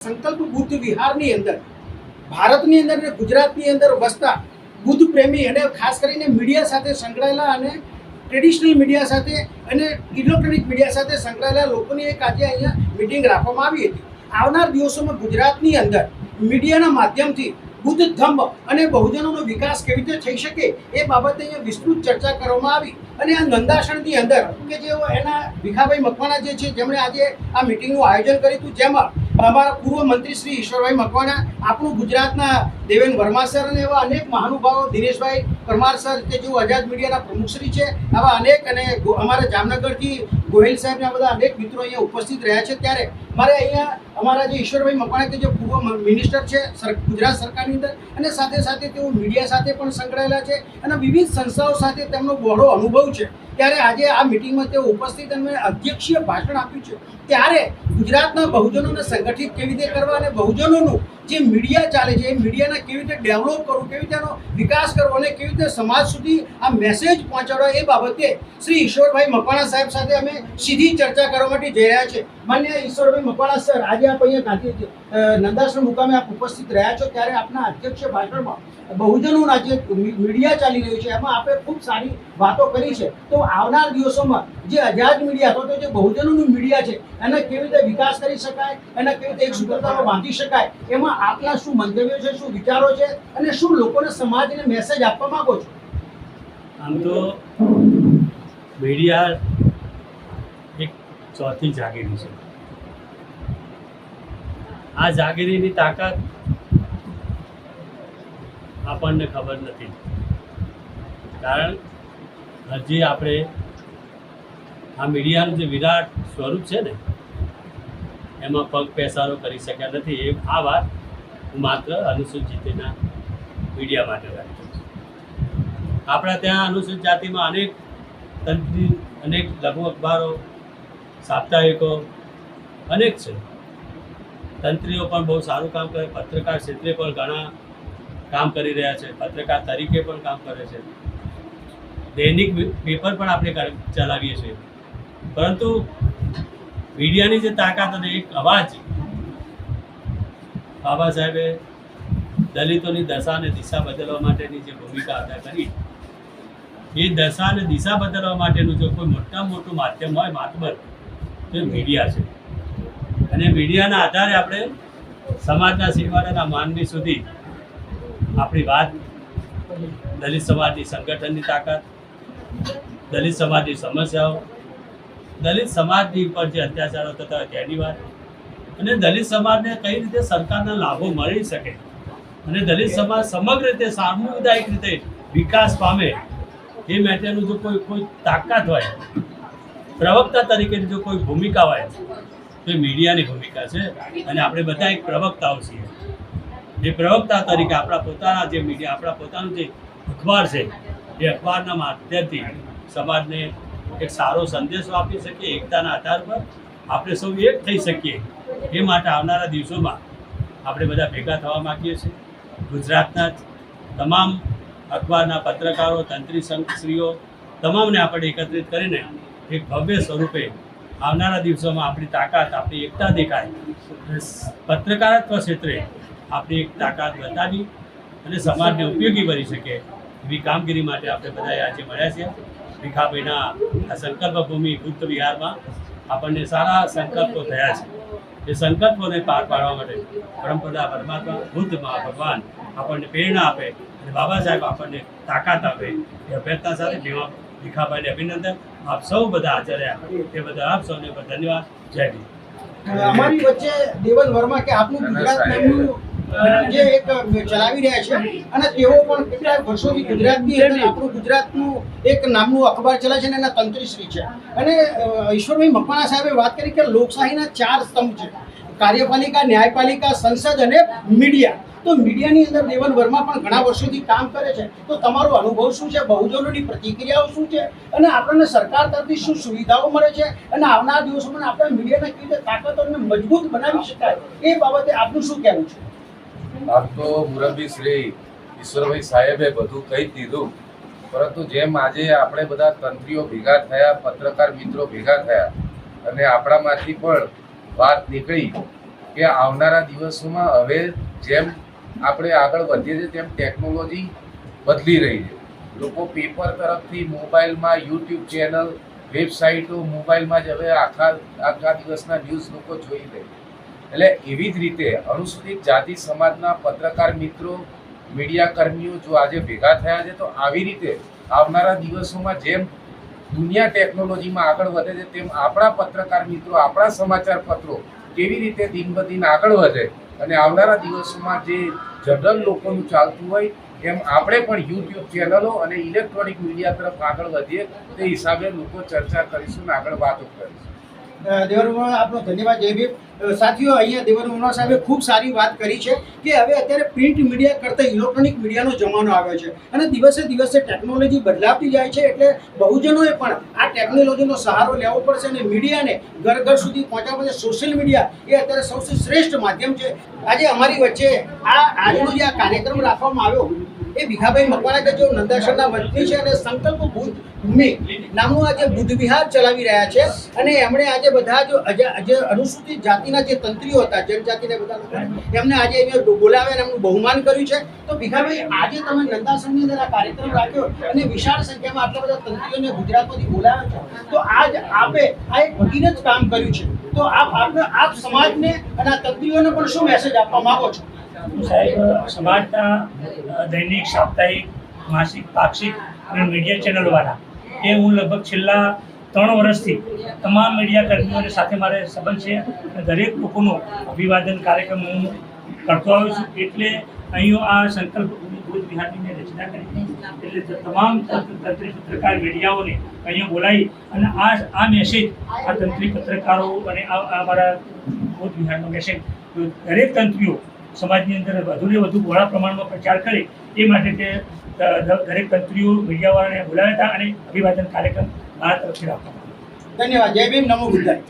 સંકલ્પ બુદ્ધ વિહારની અંદર, ભારતની અંદર અને ગુજરાતની અંદર વસતા બુદ્ધ પ્રેમી અને ખાસ કરીને મીડિયા સાથે સંકળાયેલા અને ટ્રેડિશનલ મીડિયા સાથે અને ઇલેક્ટ્રોનિક મીડિયા સાથે સંકળાયેલા લોકોની એક આજે અહીંયા મિટિંગ રાખવામાં આવી હતી. આવનાર દિવસોમાં ગુજરાતની અંદર મીડિયાના માધ્યમથી બુદ્ધ ધમ્મ અને બહુજનોનો વિકાસ કેવી રીતે થઈ શકે એ બાબતે અહીંયા વિસ્તૃત ચર્ચા કરવામાં આવી. અને આ નંદાસણની અંદર કે જે એના ભીખાભાઈ મકવાણા જે છે, જેમણે આજે આ મિટિંગનું આયોજન કર્યું હતું, જેમાં અમારા પૂર્વ મંત્રી શ્રી ઈશ્વરભાઈ મકવાણા, આપણું ગુજરાતના દેવેન વર્મા સર અને એવા અનેક મહાનુભાવો, દિનેશભાઈ પરમાર સર કે જેઓ આઝાદ મીડિયાના પ્રમુખશ્રી છે, આવા અનેક અને અમારા જામનગરથી ગોહિલ સાહેબના બધા અનેક મિત્રો અહીંયા ઉપસ્થિત રહ્યા છે. ત્યારે મારે અહીંયા અમારા જે ઈશ્વરભાઈ મકવાણા કે જે પૂર્વ મિનિસ્ટર છે ગુજરાત સરકારની અંદર, અને સાથે સાથે તેઓ મીડિયા સાથે પણ સંકળાયેલા છે, અને વિવિધ સંસ્થાઓ સાથે તેમનો બહોળો અનુભવ છે. ત્યારે આજે આ મિટિંગમાં તેઓ ઉપસ્થિત અને અધ્યક્ષીય ભાષણ આપ્યું છે. ત્યારે ગુજરાતના બહુજનોને સંગઠિત કેવી રીતે કરવા અને બહુજનોનું જે મીડિયા ચાલે છે, એ મીડિયાને કેવી રીતે ડેવલપ કરવું, કેવી રીતે એનો વિકાસ કરવો અને કેવી રીતે સમાજ સુધી આ મેસેજ પહોંચાડવા એ બાબતે શ્રી ઈશ્વરભાઈ મકવાણા સાહેબ સાથે અમે સીધી ચર્ચા કરવા માટે જઈ રહ્યા છે માન્ય ઈશ્વરભાઈ મકવાણા સર, આજે આપ અહીંયા ગાંધી નંદાશ્રમ મુકામે આપ ઉપસ્થિત રહ્યા છો ત્યારે આપના અધ્યક્ષ ભાષણમાં બહુજનોના જે મીડિયા ચાલી રહ્યું છે. એમાં આપે ખૂબ સારી વાતો કરી છે. તો આવનાર દિવસોમાં જે આઝાદ મીડિયા અથવા તો જે બહુજનોનું મીડિયા છે, એને કેવી રીતે વિકાસ કરી શકાય, એને કેવી રીતે એક સૂત્રતામાં બાંધી શકાય, એમાં આપના શું મંતવ્યો છે, શું વિચારો છે અને શું લોકોને સમાજને મેસેજ આપવા માંગો છો? આમ તો મીડિયા એક ચોથી જાગીરી છે. આ જાગીરીની તાકાત આપણને ખબર નથી. કારણ હજી આપણે આ મીડિયાનું જે વિરાટ સ્વરૂપ છે ને, એમાં પગ પેસારો કરી શક્યા નથી. એ આ વાત હું માત્ર અનુસૂચિતના મીડિયા માટે રાખું છું. આપણા ત્યાં અનુસૂચિત જાતિમાં અનેક તંત્રી, અનેક લઘુ અખબારો, સાપ્તાહિકો અનેક છે. તંત્રીઓ પણ બહુ સારું કામ કરે, પત્રકાર ક્ષેત્રે પણ ઘણા કામ કરી રહ્યા છે, પત્રકાર તરીકે પણ કામ કરે છે. દૈનિક પેપર પણ આપણે ચલાવીએ છીએ. પરંતુ મીડિયાની જે તાકાત અને એક અવાજ બાબા સાહેબે દલિતોની દશા અને દિશા બદલવા માટેની જે ભૂમિકા અદા કરી, એ દશા અને દિશા બદલવા માટેનું જો કોઈ મોટામાં મોટું માધ્યમ હોય, માતબર, તો મીડિયા છે. અને મીડિયાના આધારે આપણે સમાજના સીમાડાના માનવી સુધી આપણી વાત, દલિત સમાજની સંગઠનની તાકાત, દલિત સમાજની સમસ્યાઓ, દલિત સમાજની ઉપર જે અત્યાચારો થતા તેની વાત, અને દલિત સમાજને કઈ રીતે સરકારના લાભો મળી શકે, અને દલિત સમાજ સમગ્ર રીતે સામુદાયિક રીતે વિકાસ પામે, એ માટેનું જો કોઈ કોઈ તાકાત હોય, પ્રવક્તા તરીકેની જો કોઈ ભૂમિકા હોય તો એ મીડિયાની ભૂમિકા છે. અને આપણે બધા એક પ્રવક્તાઓ છીએ. એ પ્રવક્તા તરીકે આપણા પોતાના જે મીડિયા, આપણા પોતાનું જે અખબાર છે, એ અખબારના માધ્યમથી સમાજને એક સારો સંદેશો આપી શકીએ, એકતાના આધાર પર આપણે સૌ એક થઈ શકીએ. એ માટે આવનારા દિવસોમાં આપણે બધા ભેગા થવા માંગીએ છીએ. ગુજરાતના જ તમામ અખબારના પત્રકારો, તંત્રી સંઘશ્રીઓ તમામને આપણે એકત્રિત કરીને એક ભવ્ય સ્વરૂપે આવનારા દિવસોમાં આપણી તાકાત, આપણી એકતા દેખાય. પત્રકારત્વ ક્ષેત્રે આપણી એક તાકાત બતાવી અને સમાજને ઉપયોગી બની શકે એવી કામગીરી માટે આપણે બધાએ આજે મળ્યા છે ભીખાભાઈના આ સંકલ્પ ભૂમિ બુદ્ધ વિહારમાં આપણને સારા સંકલ્પો થયા છે. એ સંકલ્પોને પાર પાડવા માટે પરમપદા પરમાત્મા, બુદ્ધ ભગવાન આપણને પ્રેરણા આપે અને બાબા સાહેબ આપણને તાકાત આપે. એ અભ્યર્થના સાથે ભીમા ભીખાભાઈને અભિનંદન. આપ સૌ બધા હાજર રહ્યા તે બધા આપ સૌને ધન્યવાદ. જય ભીમ. અમારી વચ્ચે દેવલ વર્મા કે આપનું ગુજરાત નામનું જે એક ચલાવી રહ્યા છે અને તેઓ પણ કેટલાક વર્ષોથી ગુજરાતની અંદર આપણું ગુજરાતનું એક નામનું અખબાર ચલાવે છે અને એના તંત્રીશ્રી છે. અને ઈશ્વરભાઈ મકવાણા સાહેબે વાત કરી કે લોકશાહીના ચાર સ્તંભ છે. કાર્યપાલિકા, ન્યાયપાલિકા, સંસદ અને મીડિયા. તો મીડિયાની અંદર દેવન વર્મા પણ ઘણા વર્ષોથી કામ કરે છે. તો તમારો અનુભવ શું છે? બહુજનોની પ્રતિક્રિયાઓ શું છે? અને આપણને સરકાર તરફથી શું સુવિધાઓ મળે છે? અને આવનાર દિવસોમાં આપણે મીડિયાને કેવી રીતે તાકાતોને મજબૂત બનાવી શકાય? એ બાબતે આપનું શું કહેવું છે? આપ તો મુરબ્બી શ્રી ઈશ્વરભાઈ સાહેબે બધું કહી દીધું. પરંતુ જેમ આજે આપણે બધા તંત્રીઓ ભેગા થયા, પત્રકાર મિત્રો ભેગા થયા, અને આપણામાંથી પણ વાત નીકળી કે આવનારા દિવસોમાં હવે જેમ આપણે આગળ વધીએ છીએ, તેમ ટેકનોલોજી બદલી રહી છે. લોકો પેપર તરફથી મોબાઈલમાં યુટ્યુબ ચેનલ વેબસાઇટો મોબાઈલમાં જ હવે આખા આખા દિવસના ન્યૂઝ લોકો જોઈ લે એટલે એવી જ રીતે અનુસૂચિત જાતિ સમાજના પત્રકાર મિત્રો મીડિયા કર્મીઓ જો આજે ભેગા થયા છે, તો આવી રીતે આવનારા દિવસોમાં જેમ દુનિયા ટેકનોલોજીમાં આગળ વધે છે, તેમ આપણા પત્રકાર મિત્રો, આપણા સમાચાર પત્રો કેવી રીતે દિન બ દિન આગળ વધે અને આવનારા દિવસોમાં જે જનરલ લોકોનું ચાલતું હોય, એમ આપણે પણ યુટ્યુબ ચેનલો અને ઇલેક્ટ્રોનિક મીડિયા તરફ આગળ વધીએ, તે હિસાબે લોકો ચર્ચા કરીશું અને આગળ વાતો કરીશું. દેવરમા આપનો ધન્યવાદ જય ભીમ. સાથીઓ, અહીંયા દેવરમણા સાહેબે ખૂબ સારી વાત કરી છે કે હવે અત્યારે પ્રિન્ટ મીડિયા કરતાં ઇલેક્ટ્રોનિક મીડિયાનો જમાનો આવ્યો છે અને દિવસે દિવસે ટેકનોલોજી બદલાતી જાય છે એટલે બહુજનોએ પણ આ ટેકનોલોજીનો સહારો લેવો પડશે અને મીડિયાને ઘર ઘર સુધી પહોંચાડવા માટે સોશિયલ મીડિયા એ અત્યારે સૌથી શ્રેષ્ઠ માધ્યમ છે. આજે અમારી વચ્ચે આ આજનો જે આ કાર્યક્રમ રાખવામાં આવ્યો એ ભીખાભાઈ મકવાણા કે જેઓ નંદાસરના વતની છે અને સંકલ્પ બુદ્ધ ભૂમિ નામનું આજે બુદ્ધ વિહાર ચલાવી રહ્યા છે અને એમણે આજે બધા જો જે અનુસૂચિત જાતિના જે તંત્રીઓ હતા, જનજાતિને બધા એમને આજે અહીંયા બોલાવે અને એમનું બહુમાન કર્યું છે. તો ભીખાભાઈ, આજે તમે નંદાસનની અંદર આ કાર્યક્રમ રાખ્યો અને વિશાળ સંખ્યામાં આટલા બધા તંત્રીઓને ગુજરાતમાંથી બોલાવ્યા છે. તો આજ આપે આ એક ભગીરથ કામ કર્યું છે. તો આપ આપને, આપ સમાજને અને આ તંત્રીઓને પણ શું મેસેજ આપવા માંગો છો? સમાજના દૈનિક, સાપ્તાહિક, માસિક, પાક્ષિક અને મીડિયા ચેનલવાળા એ હું લગભગ છેલ્લા ત્રણ વર્ષથી તમામ મીડિયા કર્મીઓની સાથે મારે સંબંધ છે અને દરેક લોકોનો અભિવાદન કાર્યક્રમ હું કરતો આવ્યો છું. એટલે અહીં આ સંકલ્પ ભુજ બિહારની રચના કરી. એટલે તમામ તંત્ર- પત્રકાર મીડિયાઓને અહીંયા બોલાવી અને આ આ મેસેજ આ તંત્રી પત્રકારો અને આ અમારા ભુજ વિહારનો મેસેજ દરેક તંત્રીઓ સમાજની અંદર વધુને વધુ બહોળા પ્રમાણમાં પ્રચાર કરે એ માટે તે દરેક તંત્રીઓ, મીડિયાવાળાને બોલાવ્યા હતા અને અભિવાદન કાર્યક્રમ મારા તરફથી રાખવામાં ધન્યવાદ. જય ભીમ. નમો બુદ્ધાય.